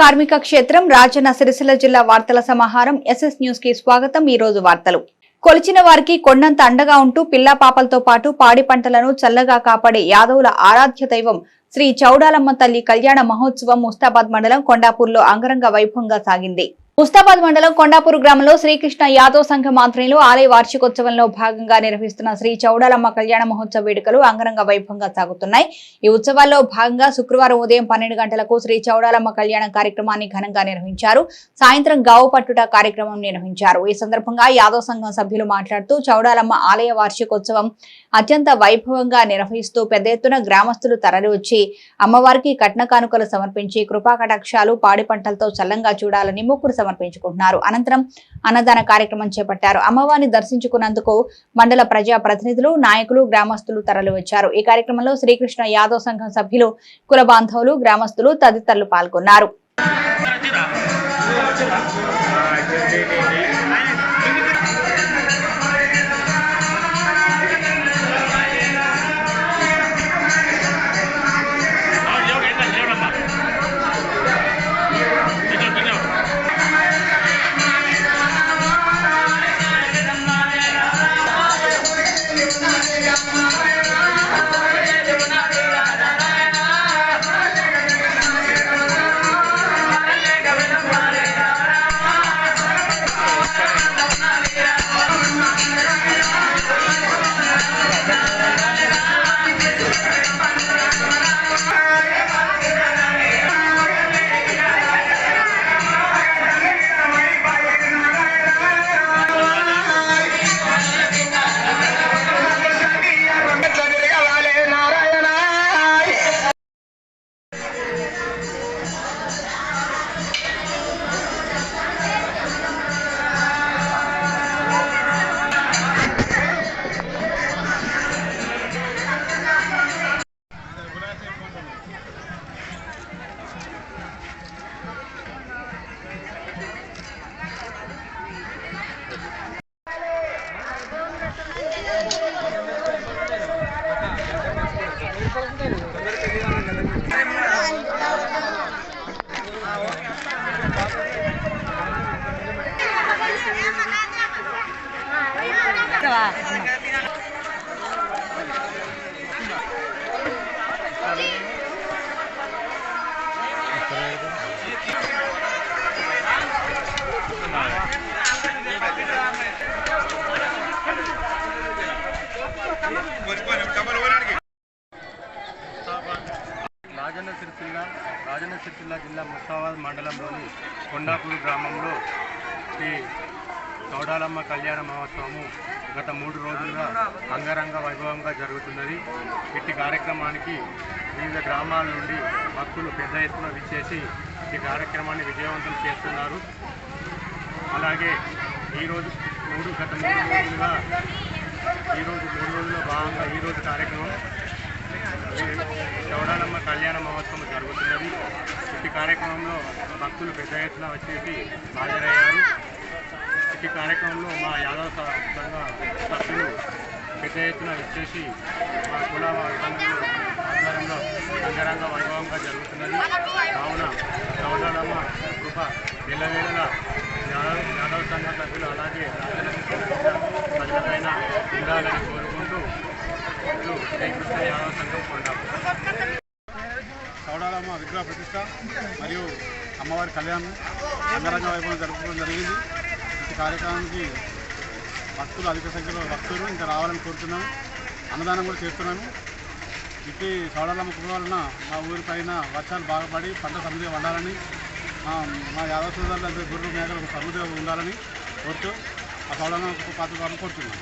కార్మిక క్షేత్రం రాజన్న సిరిసిల్ల జిల్లా వార్తల సమాహారం ఎస్ఎస్ న్యూస్కి స్వాగతం. ఈ రోజు వార్తలు. కొలిచిన వారికి కొండంత అండగా ఉంటూ పిల్లా పాపలతో పాటు పాడి పంటలను చల్లగా కాపాడే యాదవుల ఆరాధ్య దైవం శ్రీ చౌడాలమ్మ తల్లి కళ్యాణ మహోత్సవం ముస్తాబాద్ మండలం కొండాపూర్లో అంగరంగ వైభవంగా సాగింది. ముస్తాబాద్ మండలం కొండాపూర్ గ్రామంలో శ్రీకృష్ణ యాదవ్ సంఘం ఆధ్వర్యంలో ఆలయ వార్షికోత్సవంలో భాగంగా నిర్వహిస్తున్న శ్రీ చౌడాలమ్మ కళ్యాణ మహోత్సవ వేడుకలు అంగరంగ వైభవంగా సాగుతున్నాయి. ఈ ఉత్సవాల్లో భాగంగా శుక్రవారం ఉదయం పన్నెండు గంటలకు శ్రీ చౌడాలమ్మ కళ్యాణ కార్యక్రమాన్ని ఘనంగా నిర్వహించారు. సాయంత్రం గావు పట్టుట కార్యక్రమం నిర్వహించారు. ఈ సందర్భంగా యాదవ్ సంఘం సభ్యులు మాట్లాడుతూ చౌడాలమ్మ ఆలయ వార్షికోత్సవం అత్యంత వైభవంగా నిర్వహిస్తూ పెద్ద ఎత్తున గ్రామస్తులు తరలివచ్చి అమ్మవారికి కట్న కానుకలు సమర్పించి కృపాకటాక్షాలు పాడి పంటలతో చల్లంగా చూడాలని ముగ్గురు సమర్పించుకుంటున్నారు. అనంతరం అన్నదాన కార్యక్రమం చేపట్టారు. అమ్మవారిని దర్శించుకున్నందుకు మండల ప్రజా ప్రతినిధులు నాయకులు గ్రామస్తులు తరలివచ్చారు ఈ కార్యక్రమంలో శ్రీకృష్ణ యాదవ్ సంఘం సభ్యులు కుల బాంధవులు గ్రామస్తులు తదితరులు పాల్గొన్నారు. రాజన్న సిరిసిల్ల రాజన్న సిరిసిల్ల జిల్లా ముస్తాబాద్ మండలంలోని కొండాపూర్ గ్రామంలో శ్రీ చౌడాలమ్మ కళ్యాణ మహోత్సవము గత మూడు రోజులుగా అంగరంగ వైభవంగా జరుగుతున్నది. ఇట్టి కార్యక్రమానికి వివిధ గ్రామాల నుండి భక్తులు పెద్ద ఎత్తున విచ్చేసి ఈ కార్యక్రమాన్ని విజయవంతం చేస్తున్నారు. అలాగే ఈరోజు మూడు గత మూడు రోజులుగా ఈరోజు మూడు రోజుల్లో భాగంగా ఈరోజు కార్యక్రమం చౌడాలమ్మ కళ్యాణ మహోత్సవం జరుగుతున్నది. ఇట్టి కార్యక్రమంలో భక్తులు పెద్ద ఎత్తున వచ్చేసి హాజరయ్యారు. ఈ కార్యక్రమంలో మా యాదవ సభ్యులు పెద్ద ఎత్తున ఇచ్చేసి మా కుల సంఘంలో ఆధ్వర్యంలో అంగరంగ వైభవంగా జరుగుతున్నది. కావున సోదరమ్మ కృప నిలవేళలా యాదవ్ యాదవ సంఘ సభ్యులు అలాగే ప్రజలపైన ఉండాలని కోరుకుంటూ శ్రీకృష్ణ యాదవ సంఘం కొండాపు. చౌడాలమ్మ విగ్రహ ప్రతిష్ట మరియు అమ్మవారి కళ్యాణం అంగరంగ వైభవం జరుపుకోవడం జరిగింది. కార్యక్రమానికి భక్తులు అధిక సంఖ్యలో భక్తులు ఇంకా రావాలని కోరుతున్నాము అన్నదానం కూడా చేస్తున్నాము ఇట్టి చౌడాలమ్మ కుటుంబం వలన మా ఊరి పైన వర్షాలు బాగా పడి పంట సమృద్ధిగా వండాలని మా మా యాదవ సోదరులందరూ గుర్రు మేకలు సమృద్ధిగా ఉండాలని కోరుతూ ఆ చౌడాలమ్మ పాత్ర కోరుతున్నాము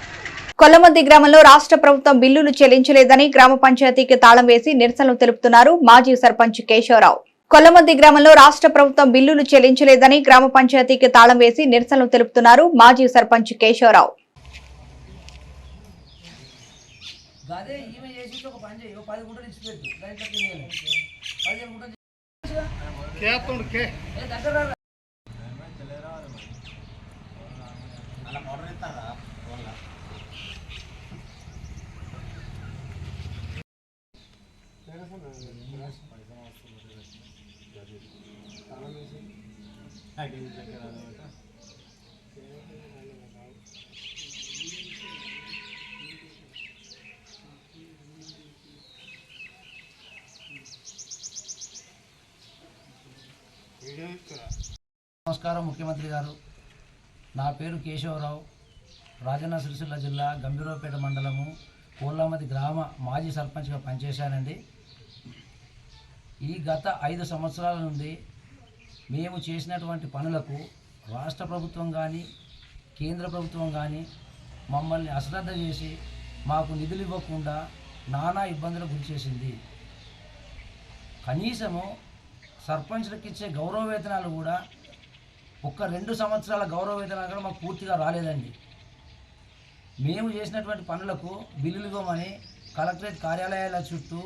కొల్లమంది గ్రామంలో రాష్ట్ర ప్రభుత్వం బిల్లులు చెల్లించలేదని గ్రామ పంచాయతీకి తాళం వేసి నిరసనలు తెలుపుతున్నారు మాజీ సర్పంచ్ కేశవరావు. కొల్లమద్ది గ్రామంలో రాష్ట్ర ప్రభుత్వం బిల్లులు చెల్లించలేదని గ్రామ పంచాయతీకి తాళం వేసి నిరసనలు తెలుపుతున్నారు మాజీ సర్పంచ్ కేశవరావు చేసి ఒక పని చేయి ఒక పది గుంటలు ఇచ్చి పెట్టు దాంట్లో తినేయాలి పదిహేను గుంటలు ఏ దగ్గర రా. నమస్కారం ముఖ్యమంత్రి గారు. నా పేరు కేశవరావు. రాజన్న సిరిసిల్ల జిల్లా గంభీరపేట మండలము కోళ్ళమతి గ్రామ మాజీ సర్పంచ్గా పనిచేశానండి. ఈ గత ఐదు సంవత్సరాల నుండి మేము చేసినటువంటి పనులకు రాష్ట్ర ప్రభుత్వం కానీ కేంద్ర ప్రభుత్వం కానీ మమ్మల్ని అశ్రద్ధ చేసి మాకు నిధులు ఇవ్వకుండా నానా ఇబ్బందులకు గురి చేసింది. కనీసము సర్పంచ్లకు ఇచ్చే గౌరవ వేతనాలు కూడా ఒక్క రెండు సంవత్సరాల గౌరవ వేతనాలు కూడా మాకు పూర్తిగా రాలేదండి. మేము చేసినటువంటి పనులకు బిల్లులు ఇవ్వమని కలెక్టరేట్ కార్యాలయాల చుట్టూ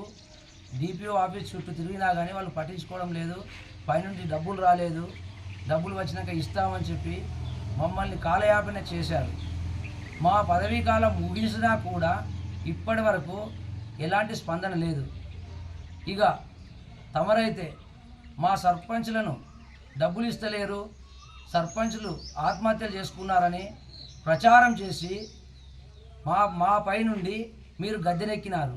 డిపిఓ ఆఫీస్ చుట్టూ తిరిగినా కానీ వాళ్ళు పట్టించుకోవడం లేదు. పైనుండి డబ్బులు రాలేదు. డబ్బులు వచ్చినాక ఇస్తామని చెప్పి మమ్మల్ని కాలయాపన చేశారు. మా పదవీ కాలం ముగిసినా కూడా ఇప్పటి వరకు ఎలాంటి స్పందన లేదు. ఇక తమరైతే మా సర్పంచ్లను డబ్బులు ఇస్తలేరు. సర్పంచ్లు ఆత్మహత్యలు చేసుకున్నారని ప్రచారం చేసి మా మా పై నుండి మీరు గద్దెనెక్కినారు.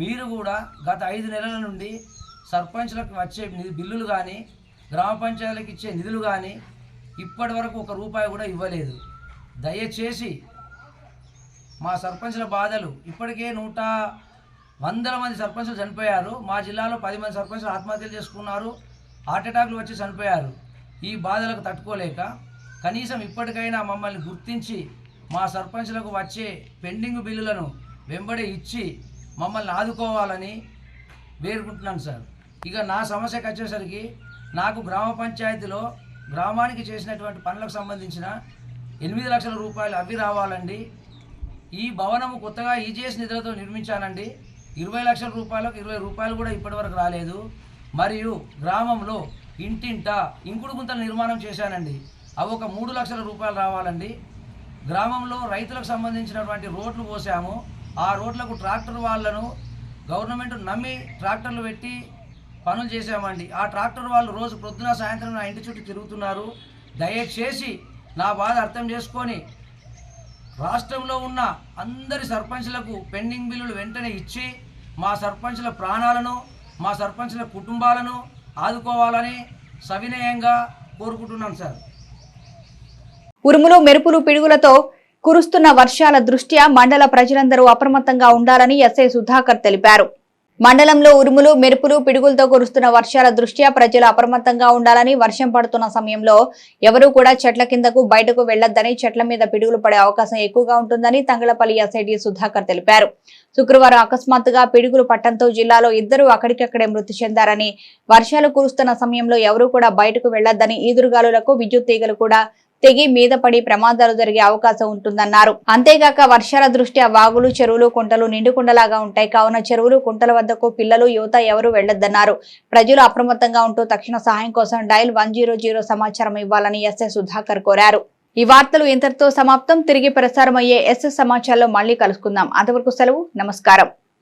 మీరు కూడా గత ఐదు నెలల నుండి సర్పంచ్లకు వచ్చే బిల్లులు కానీ గ్రామ పంచాయతీలకు ఇచ్చే నిధులు కానీ ఇప్పటి వరకు ఒక రూపాయి కూడా ఇవ్వలేదు. దయచేసి మా సర్పంచ్ల బాధలు ఇప్పటికే నూట వందల మంది సర్పంచ్లు చనిపోయారు. మా జిల్లాలో పది మంది సర్పంచ్లు ఆత్మహత్యలు చేసుకున్నారు. హార్ట్ అటాక్లు వచ్చి చనిపోయారు. ఈ బాధలకు తట్టుకోలేక కనీసం ఇప్పటికైనా మమ్మల్ని గుర్తించి మా సర్పంచ్లకు వచ్చే పెండింగ్ బిల్లులను వెంబడి ఇచ్చి మమ్మల్ని ఆదుకోవాలని వేరుకుంటున్నాను సార్. ఇక నా సమస్యకు వచ్చేసరికి నాకు గ్రామ పంచాయతీలో గ్రామానికి చేసినటువంటి పనులకు సంబంధించిన ఎనిమిది లక్షల రూపాయలు అవి రావాలండి. ఈ భవనము కొత్తగా ఈజీఎస్ నిధులతో నిర్మించానండి. ఇరవై లక్షల రూపాయలకు ఇరవై రూపాయలు కూడా ఇప్పటివరకు రాలేదు. మరియు గ్రామంలో ఇంటింట ఇంకుడు గుంతల నిర్మాణం చేశానండి. అవి ఒక మూడు లక్షల రూపాయలు రావాలండి. గ్రామంలో రైతులకు సంబంధించినటువంటి రోడ్లు పోసాము. ఆ రోడ్లకు ట్రాక్టర్ వాళ్ళను గవర్నమెంట్ నమ్మి ట్రాక్టర్లు పెట్టి పనులు చేసామండి ఆ ట్రాక్టర్ వాళ్ళు రోజు ప్రొద్దున సాయంత్రం నా ఇంటి చుట్టూ తిరుగుతున్నారు. దయచేసి నా బాధ అర్థం చేసుకొని రాష్ట్రంలో ఉన్న అందరి సర్పంచ్లకు పెండింగ్ బిల్లులు వెంటనే ఇచ్చి మా సర్పంచ్ల ప్రాణాలను మా సర్పంచ్ల కుటుంబాలను ఆదుకోవాలని సవినయంగా కోరుకుంటున్నాను సార్. ఉరుములు మెరుపులు పిడుగులతో కురుస్తున్న వర్షాల దృష్ట్యా మండల ప్రజలందరూ అప్రమత్తంగా ఉండాలని ఎస్ఐ సుధాకర్ తెలిపారు. మండలంలో ఉరుములు మెరుపులు పిడుగులతో కురుస్తున్న వర్షాల దృష్ట్యా ప్రజలు అప్రమత్తంగా ఉండాలని వర్షం పడుతున్న సమయంలో ఎవరూ కూడా చెట్ల కిందకు బయటకు వెళ్ళొద్దని చెట్ల మీద పిడుగులు పడే అవకాశం ఎక్కువగా ఉంటుందని తంగళపల్లి ఎస్ఐడి సుధాకర్ తెలిపారు. శుక్రవారం అకస్మాత్తుగా పిడుగులు పట్టంతో జిల్లాలో ఇద్దరు అక్కడికక్కడే మృతి చెందారని వర్షాలు కురుస్తున్న సమయంలో ఎవరూ కూడా బయటకు వెళ్ళొద్దని ఈదురుగాలులకు విద్యుత్ తీగలు కూడా తెగి మీద పడి ప్రమాదాలు జరిగే అవకాశం ఉంటుందన్నారు. అంతేగాక వర్షాల దృష్ట్యా వాగులు చెరువులు కుంటలు నిండుకుండలాగా ఉంటాయి. కావున చెరువులు కుంటల వద్దకు పిల్లలు యువత ఎవరు వెళ్ళొద్దన్నారు ప్రజలు అప్రమత్తంగా ఉంటూ తక్షణ సహాయం కోసం డైల్ వన్ సమాచారం ఇవ్వాలని ఎస్ఎస్ సుధాకర్ కోరారు. ఈ వార్తలు ఇంతటితో సమాప్తం. తిరిగి ప్రసారం అయ్యే ఎస్ఎస్ సమాచారంలో మళ్ళీ కలుసుకుందాం. అంతవరకు సెలవు నమస్కారం.